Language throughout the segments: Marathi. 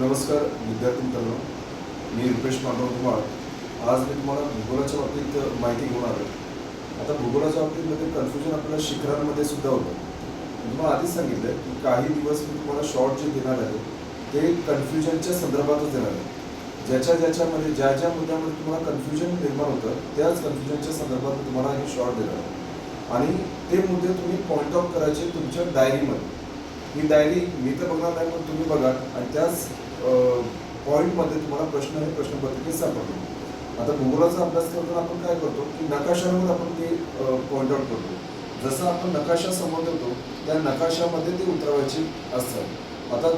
नमस्कार विद्यार्थी मित्रांनो. मी रुपेश माधव कुमार. आज मी तुम्हाला भूगोलाच्या बाबतीत माहिती घेऊन आलो आता भूगोलाच्या बाबतीमध्ये म्हणजे कन्फ्युजन आपल्याला शिखरांमध्ये सुद्धा होतं. मी तुम्हाला आधीच सांगितलं की काही दिवस मी तुम्हाला शॉर्ट जे देणार आहे ते कन्फ्युजनच्या संदर्भातच देणार आहे. ज्याच्या ज्याच्यामध्ये ज्या ज्या मुद्द्यामध्ये तुम्हाला कन्फ्युजन निर्माण होतं त्याच कन्फ्युजनच्या संदर्भात तुम्हाला हे शॉर्ट देणार आहे. आणि ते मुद्दे तुम्ही पॉईंट आउट करायचे तुमच्या डायरीमध्ये ही डायरी मी तर बघणार नाही पण तुम्ही बघा. आणि त्याच पॉईंटमध्ये तुम्हाला प्रश्न हे प्रश्नपत्रिकेत सापडतो. आता भूगोलाचा अभ्यास करताना आपण काय करतो की नकाशावर आपण ते पॉईंट आउट करतो. जसं आपण नकाशा समोर त्या नकाशामध्ये ते उतरवायचे असतात. आता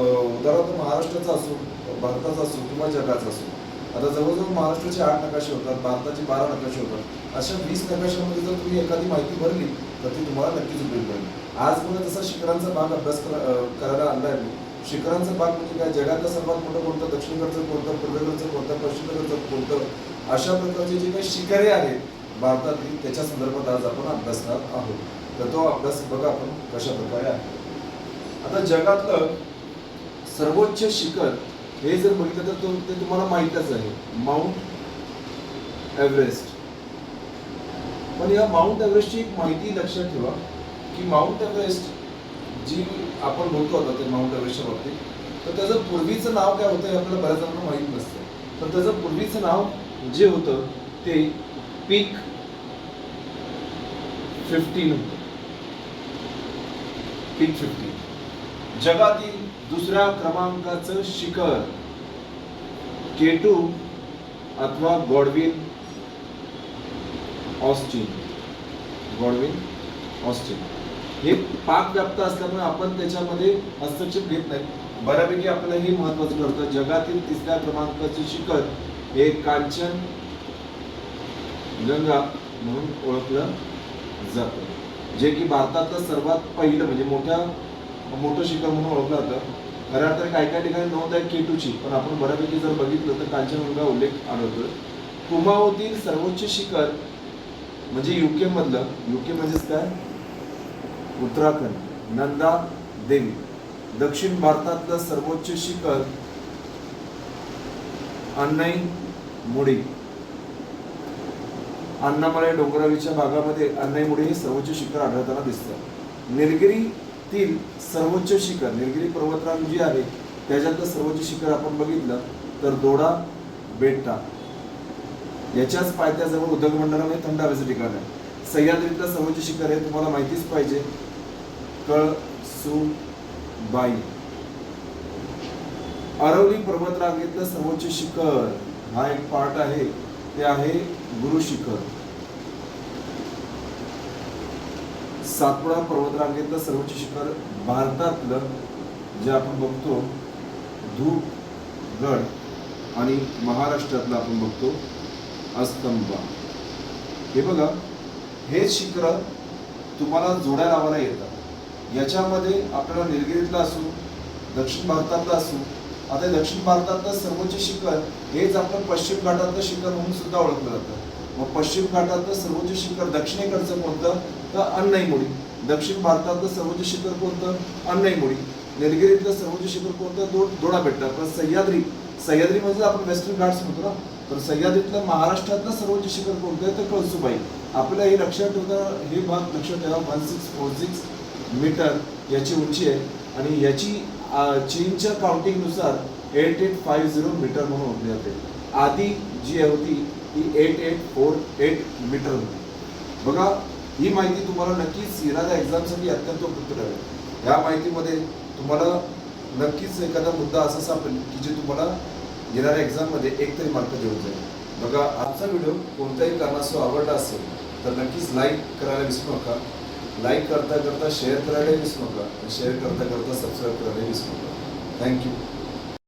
उदाहरणार्थ महाराष्ट्राचा असो भारताचा असो किंवा जगाचा असो. आता जवळजवळ महाराष्ट्राचे आठ नकाशे होतात भारताचे बारा नकाशे होतात. अशा वीस नकाशामध्ये जर तुम्ही एखादी माहिती भरली तर ती तुम्हाला नक्कीच उपयोग पडेल. आज मला तसा शिखरांचा भाग अभ्यास करायला करायला आणलाय मी. शिखरांचा भाग म्हणजे काय? जगातलं सर्वात मोठं कोणतं? दक्षिणकडचं कोणतं? पूर्वेकडचं कोणतं? पश्चिमेकडचं कोणतं? अशा प्रकारचे जे काही शिखरे आहेत भारतातील त्याच्या संदर्भात आज आपण अभ्यास आहोत. तर तो अभ्यास बघा आपण कशा प्रकारे आहे. आता जगातलं सर्वोच्च शिखर हे जर बघितलं तर तो- ते तुम्हाला माहीतच आहे. माउंट एव्हरेस्ट पण या माउंट एव्हरेस्टची एक माहिती लक्षात ठेवा की माउंट एव्हरेस्ट जी आपण बोलतो आता ते माउंट एव्हरेस्टच्या बाबतीत तर त्याचं पूर्वीचं नाव काय होतं हे आपल्याला बऱ्याच जणांना माहीत नसतं. तर त्याचं पूर्वीचं नाव जे होतं ते पीक फिफ्टीन होतं. पीक फिफ्टीन जगातील दुसऱ्या क्रमांकाचं शिखर. केटू अथवा गॉडविन ऑस्टिन. Godwin Austen. हे पाक व्याप्त असल्यामुळे आपण त्याच्यामध्ये हस्तक्षेप घेत नाही. बऱ्यापैकी आपल्याला हे महत्वाचं ठरतं. जगातील तिसऱ्या क्रमांकाचे शिखर हे कांचन गंगा म्हणून ओळखलं जातं. जे की भारतातलं सर्वात पहिलं म्हणजे मोठ्या मोठं शिखर म्हणून ओळखलं जातं. खऱ्या अर्थाने काही काही ठिकाणी नोंद आहे केटूची पण आपण बऱ्यापैकी जर बघितलं तर कांचनगंगा उल्लेख आढळतोय. कुमाऊतील सर्वोच्च शिखर म्हणजे युके मधलं. युके म्हणजेच काय? उत्तराखंड. नंदा देवी. दक्षिण भारतातलं सर्वोच्च शिखर अन्नई मुडी. अण्णामलाई डोंगरावीच्या भागामध्ये अन्नईमुडी हे सर्वोच्च शिखर आढळताना दिसतं. निलगिरीतील सर्वोच्च शिखर निलगिरी पर्वतरांग जी आहे त्याच्यातलं सर्वोच्च शिखर आपण बघितलं तर दोडा बेट्टा. याच्याच पायथ्याजवळ उदगमंडलम हे म्हणजे थंड हवेचं ठिकाण आहे. सह्याद्रीतलं सर्वोच्च शिखर हे तुम्हाला माहितीच पाहिजे. कळसुबाई अरवली पर्वतरांगेतलं सर्वोच्च शिखर हा एक पार्ट आहे. ते आहे गुरु शिखर सातपुडा पर्वतरांगेतलं सर्वोच्च शिखर भारतातलं जे आपण बघतो धूपगड आणि महाराष्ट्रातलं आपण बघतो अस्तंबा हे बघा हे शिखर तुम्हाला जोड्या लावायला येतात. याच्यामध्ये आपल्याला निलगिरीतलं असू दक्षिण भारतातलं असू आता दक्षिण भारतातलं सर्वोच्च शिखर हेच आपलं पश्चिम घाटातलं शिखर म्हणून सुद्धा ओळखलं जातं. मग पश्चिम घाटातलं सर्वोच्च शिखर दक्षिणेकडचं कोणतं? तर अन्नईमुडी दक्षिण भारतातलं सर्वोच्च शिखर कोणतं? अन्नईमुडी निलगिरीतलं सर्वोच्च शिखर कोणतं? दो दोडा बेट्टा पण सह्याद्री. सह्याद्री म्हणजे आपण वेस्टर्न घाट्स म्हणतो ना. तर सह्याद्रीतलं महाराष्ट्रातलं सर्वोच्च शिखर कोणतं आहे? तर कळसुबाई. आपल्याला हे लक्षात ठेवता हे भाग लक्षात ठेवा. One six four six metre याची उंची आहे. आणि याची चीनच्या काउंटिंगनुसार eight eight five zero metre म्हणून ओळखली जाते आधी जी होती ती eight eight four eight metre होती. बघा ही माहिती तुम्हाला नक्कीच येणाऱ्या एक्झामसाठी अत्यंत उपयुक्त ठरेल. या माहितीमध्ये तुम्हाला नक्कीच एखादा मुद्दा असा सापडेल की जे तुम्हाला येणाऱ्या एक्झाममध्ये एक तरी मार्क देऊन जाईल. बघा आजचा व्हिडिओ कोणत्याही कारणास्तव आवडला असेल तर नक्कीच लाईक करायला विसरू नका. लाईक करता करता शेअर करायला विसरू नका. आणि शेअर करता करता सबस्क्राईब करायला विसरू नका. थँक्यू